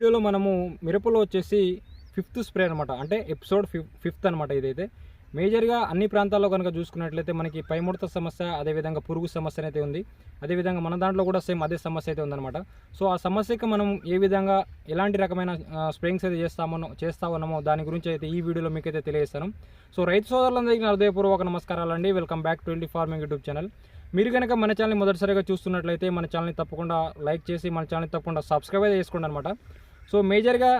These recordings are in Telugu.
వీడియోలో మనము మిరపలో వచ్చేసి ఫిఫ్త్ స్ప్రే అనమాట అంటే ఎపిసోడ్ ఫిఫ్ ఫిఫ్త్ అనమాట ఇదైతే. మేజర్గా అన్ని ప్రాంతాల్లో కనుక చూసుకున్నట్లయితే మనకి పైముడత సమస్య అదేవిధంగా పురుగు సమస్య అయితే ఉంది. అదేవిధంగా మన దాంట్లో కూడా సేమ్ అదే సమస్య అయితే ఉందన్నమాట. సో ఆ సమస్యకి మనం ఏ విధంగా ఎలాంటి రకమైన స్ప్రేయింగ్స్ అయితే చేస్తామనో చేస్తామన్నామో దాని గురించి అయితే ఈ వీడియోలో మీకైతే తెలియజేస్తాను. సో రైతు సోదరులందరికీ హృదయపూర్వక నమస్కారాలు అండి. Welcome back to twenty farming YouTube channel. మీరు కనుక మన ఛానల్ని మొదటిసారిగా చూస్తున్నట్లయితే మన ఛానల్ని తప్పకుండా లైక్ చేసి మన ఛానల్ని తప్పకుండా సబ్స్క్రైబ్ అయితే చేసుకోండి అనమాట సో మేజర్గా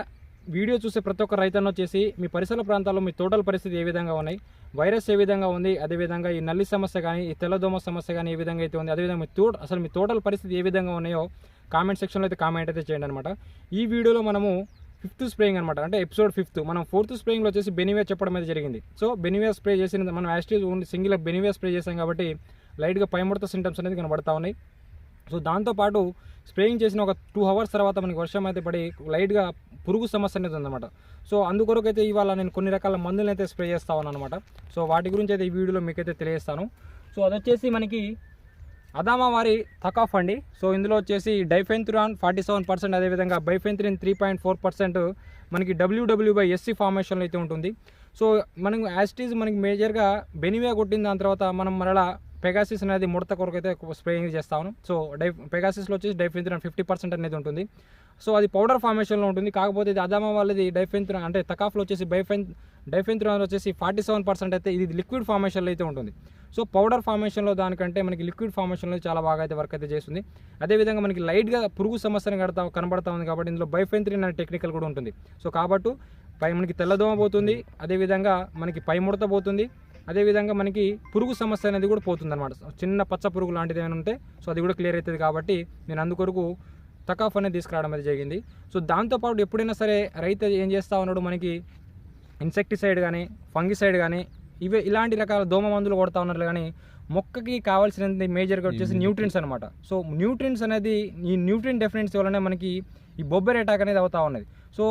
వీడియో చూసే ప్రతి ఒక్క రైతన్న వచ్చేసి మీ పరిసర ప్రాంతాల్లో మీ తోటల పరిస్థితి ఏ విధంగా ఉన్నాయి? వైరస్ ఏ విధంగా ఉంది? అదేవిధంగా ఈ నల్లి సమస్య కానీ ఈ తెల్లదోమ సమస్య కానీ ఏ విధంగా అయితే ఉంది? అదేవిధంగా మీ తోట అసలు మీ తోటల పరిస్థితి ఏ విధంగా ఉన్నాయో కామెంట్ సెక్షన్లో అయితే కామెంట్ అయితే చేయండి అనమాట ఈ వీడియోలో మనము ఫిఫ్త్ స్ప్రేయింగ్ అనమాట అంటే ఎపిసోడ్ ఫిఫ్త్. మనం ఫోర్త్ స్ప్రేయింగ్లో వచ్చేసి బెనివే చెప్పడం అయితే జరిగింది. సో బెనివే స్ప్రే చేసిన మనం యాస్టీజ్ ఓన్లీ సింగిల్ బెనివే స్ప్రే చేసాం కాబట్టి లైట్గా పైముడత సింటమ్స్ అనేది కనబడతా ఉన్నాయి. సో దాంతోపాటు స్ప్రేయింగ్ చేసిన ఒక టూ అవర్స్ తర్వాత మనకి వర్షం అయితే పడి లైట్గా పురుగు సమస్య అనేది ఉందన్నమాట. సో అందుకొరకు అయితే ఇవాళ నేను కొన్ని రకాల మందులను అయితే స్ప్రే చేస్తా ఉన్నాను అనమాట సో వాటి గురించి అయితే ఈ వీడియోలో మీకైతే తెలియజేస్తాను. సో అది వచ్చేసి మనకి అదామా వారి తకాఫ్ అండి. సో ఇందులో వచ్చేసి డైఫెంత్రాన్ ఫార్టీ సెవెన్ పర్సెంట్ అదేవిధంగా bifenthrin three point four percent మనకి డబ్ల్యూడబ్ల్యూ బై ఎస్సీ ఫార్మేషన్లో అయితే ఉంటుంది. సో మనం యాస్టీజ్ మనకి మేజర్గా బెనివే కొట్టిన దాని తర్వాత మనం మరలా పెగాసిస్ అనేది ముడత కొరకు అయితే స్ప్రేయింగ్ చేస్తాను. సో డై పెగాసిస్లో వచ్చేసి డైఫెంత్రాన్ ఫిఫ్టీ పర్సెంట్ అనేది ఉంటుంది. సో అది పౌడర్ ఫార్మేషన్లో ఉంటుంది. కాకపోతే ఇది అదామా వాళ్ళది డైఫెంత్రాన్ అంటే తకాఫ్లో వచ్చేసి బైఫెన్ డైఫెంత్రాన్ వచ్చేసి ఫార్టీ సెవెన్ పర్సెంట్ అయితే ఇది లిక్విడ్ ఫార్మేషన్లో అయితే ఉంటుంది. సో పౌడర్ ఫార్మేషన్లో దానికంటే మనకి లిక్విడ్ ఫార్మేషన్లో చాలా బాగా అయితే వర్క్ అయితే చేస్తుంది. అదేవిధంగా మనకి లైట్గా పురుగు సమస్యను కడతా కనబడతా ఉంది కాబట్టి ఇందులో బైఫెంత్రిన్ అనే టెక్నికల్ కూడా ఉంటుంది. సో కాబట్టి పై మనకి తెల్లదోమ పోతుంది. అదేవిధంగా మనకి పై ముడత పోతుంది. అదేవిధంగా మనకి పురుగు సమస్య అనేది కూడా పోతుంది అనమాట చిన్న పచ్చ పురుగు లాంటిది ఏమైనా ఉంటే సో అది కూడా క్లియర్ అవుతుంది కాబట్టి నేను అందుకొరకు తకాఫ్ అనేది తీసుకురావడం అనేది జరిగింది. సో దాంతోపాటు ఎప్పుడైనా సరే రైతు ఏం చేస్తూ ఉన్నాడు మనకి ఇన్సెక్టిసైడ్ కానీ ఫంగిసైడ్ కానీ ఇవే ఇలాంటి రకాల దోమ మందులు కొడతా ఉన్నారు కానీ మొక్కకి కావాల్సినది మేజర్గా వచ్చేసి న్యూట్రిన్స్ అనమాట సో న్యూట్రిన్స్ అనేది ఈ న్యూట్రిన్ డెఫినెన్సీ వల్లనే మనకి ఈ బొబ్బెర్ అటాక్ అనేది అవుతా ఉన్నది. సో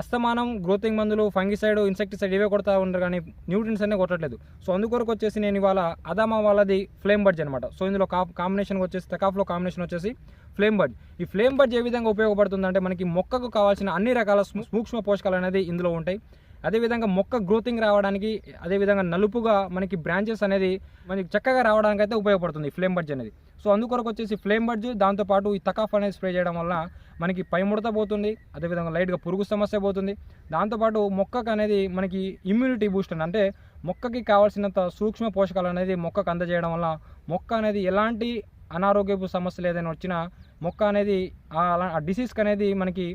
అస్తమానం గ్రోతింగ్ మందులు ఫంగిసైడ్ ఇన్సెక్టిసైడ్ ఇవే కొడతా ఉంటారు కానీ న్యూట్రిన్స్ అనే కొట్టట్లేదు. సో అందుకొరకు వచ్చేసి నేను ఇవాళ అదామా వాళ్ళది ఫ్లేమ్ బడ్జ్ అనమాట సో ఇందులో కా కాంబినేషన్ వచ్చేసి తెకాఫ్లో కాంబినేషన్ వచ్చేసి ఫ్లేమ్ బడ్జ్. ఈ ఫ్లేమ్ బడ్జ్ ఏ విధంగా ఉపయోగపడుతుందంటే మనకి మొక్కకు కావాల్సిన అన్ని రకాల సూక్ష్మ పోషకాలు అనేది ఇందులో ఉంటాయి. అదేవిధంగా మొక్క గ్రోతింగ్ రావడానికి అదేవిధంగా నలుపుగా మనకి బ్రాంచెస్ అనేది మనకి చక్కగా రావడానికి అయితే ఉపయోగపడుతుంది ఈ ఫ్లేమ్ బడ్జ్ అనేది. సో అందుకొరకు వచ్చేసి ఫ్లేమ్ బడ్జ్ దాంతోపాటు ఈ తకాఫ్ అనేది స్ప్రే చేయడం వల్ల మనకి పై ముడత పోతుంది అదేవిధంగా లైట్గా పురుగు సమస్య పోతుంది. దాంతోపాటు మొక్కకు అనేది మనకి ఇమ్యూనిటీ బూస్ట్ అంటే మొక్కకి కావాల్సినంత సూక్ష్మ పోషకాలు అనేది మొక్కకు అందజేయడం వల్ల మొక్క అనేది ఎలాంటి అనారోగ్యపు సమస్యలు ఏదైనా వచ్చినా మొక్క అనేది ఆ డిసీజ్కి అనేది మనకి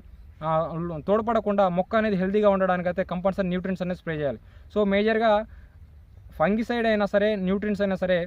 తోడ్పడకుండా మొక్క అనేది హెల్తీగా ఉండడానికి అయితే కంపల్సరీ న్యూట్రిన్స్ అనేది స్ప్రే చేయాలి. సో మేజర్గా ఫంగిసైడ్ అయినా సరే న్యూట్రిన్స్ అయినా సరే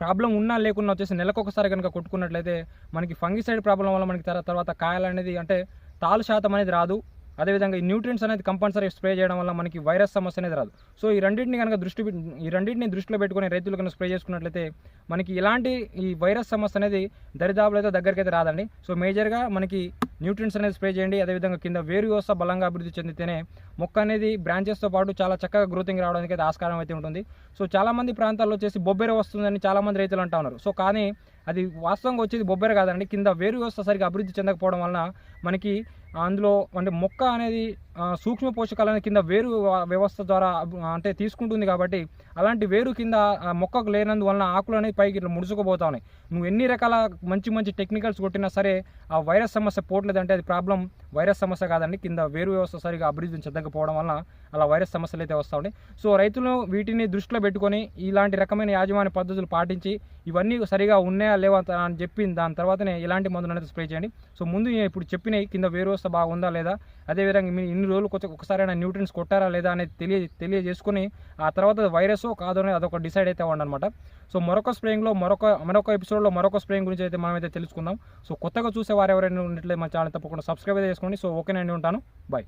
ప్రాబ్లం ఉన్నా లేకున్నా వచ్చేసి నెలకొకసారి కనుక కొట్టుకున్నట్లయితే మనకి ఫంగిసైడ్ ప్రాబ్లం వల్ల మనకి తర్వాత కాయలు అనేది అంటే తాలు శాతం అనేది రాదు. అదేవిధంగా ఈ న్యూట్రిన్స్ అనేది కంపల్సరీ స్ప్రే చేయడం వల్ల మనకి వైరస్ సమస్య అనేది రాదు. సో ఈ రెండింటిని కనుక దృష్టి ఈ రెండింటిని దృష్టిలో పెట్టుకుని రైతులు కనుక స్ప్రే చేసుకున్నట్లయితే మనకి ఇలాంటి ఈ వైరస్ సమస్య అనేది దరిదాపులు అయితే దగ్గరికి అయితే రాదండి. సో మేజర్గా మనకి న్యూట్రిన్స్ అనేది స్ప్రే చేయండి. అదేవిధంగా కింద వేరు వ్యవస్థ బలంగా అభివృద్ధి చెందితేనే మొక్క అనేది బ్రాంచెస్తో పాటు చాలా చక్కగా గ్రోతింగ్ రావడానికి అయితే ఆస్కారం అయితే ఉంటుంది. సో చాలామంది ప్రాంతాల్లో వచ్చేసి బొబ్బెర వస్తుందని చాలామంది రైతులు అంటా ఉన్నారు. సో కానీ అది వాస్తవంగా వచ్చేది బొబ్బెర కాదండి. కింద వేరు వ్యవస్థ సరిగా అభివృద్ధి చెందకపోవడం వలన మనకి అందులో అంటే మొక్క అనేది సూక్ష్మ పోషకాలు కింద వేరు వ్యవస్థ ద్వారా అంటే తీసుకుంటుంది కాబట్టి అలాంటి వేరు కింద మొక్కకు లేనందువలన ఆకులు అనేది పైకి ఇట్లా ముడుచుకుపోతా ఉన్నాయి నువ్వు ఎన్ని రకాల మంచి మంచి టెక్నికల్స్ కొట్టినా సరే ఆ వైరస్ సమస్య పోవట్లేదంటే అది ప్రాబ్లం వైరస్ సమస్య కాదండి. కింద వేరు వ్యవస్థ సరిగా అభివృద్ధి చెందకపోవడం వలన అలా వైరస్ సమస్యలు అయితే వస్తూ ఉంటాయి సో రైతులు వీటిని దృష్టిలో పెట్టుకొని ఇలాంటి రకమైన యాజమాన్య పద్ధతులు పాటించి ఇవన్నీ సరిగా ఉన్నాయా లేవా అని చెప్పి దాని తర్వాతనే ఇలాంటి మందులు అనేది స్ప్రే చేయండి. సో ముందు నేను ఇప్పుడు చెప్పిన కింద వేరు వ్యవస్థ బాగుందా లేదా అదేవిధంగా మీరు ఇన్ని రోజులు కొంచెం అయినా న్యూట్రిన్స్ కొట్టారా లేదా అనేది తెలియ తెలియజేసుకుని ఆ తర్వాత వైరస్ కాదు అనేది అదొక డిసైడ్ అయితే ఉండనమాట సో మరొక స్ప్రేయింగ్లో మరొక మరొక ఎపిసోడ్లో మరొక స్ప్రేయింగ్ గురించి అయితే మనం అయితే తెలుసుకుందాం. సో కొత్తగా చూసే వారు ఎవరైనా ఉన్నట్లయితే మన ఛానల్ తప్పకుండా సబ్స్క్రైబ్ అయితే చేసుకోండి. సో ఓకేనండి ఉంటాను. బాయ్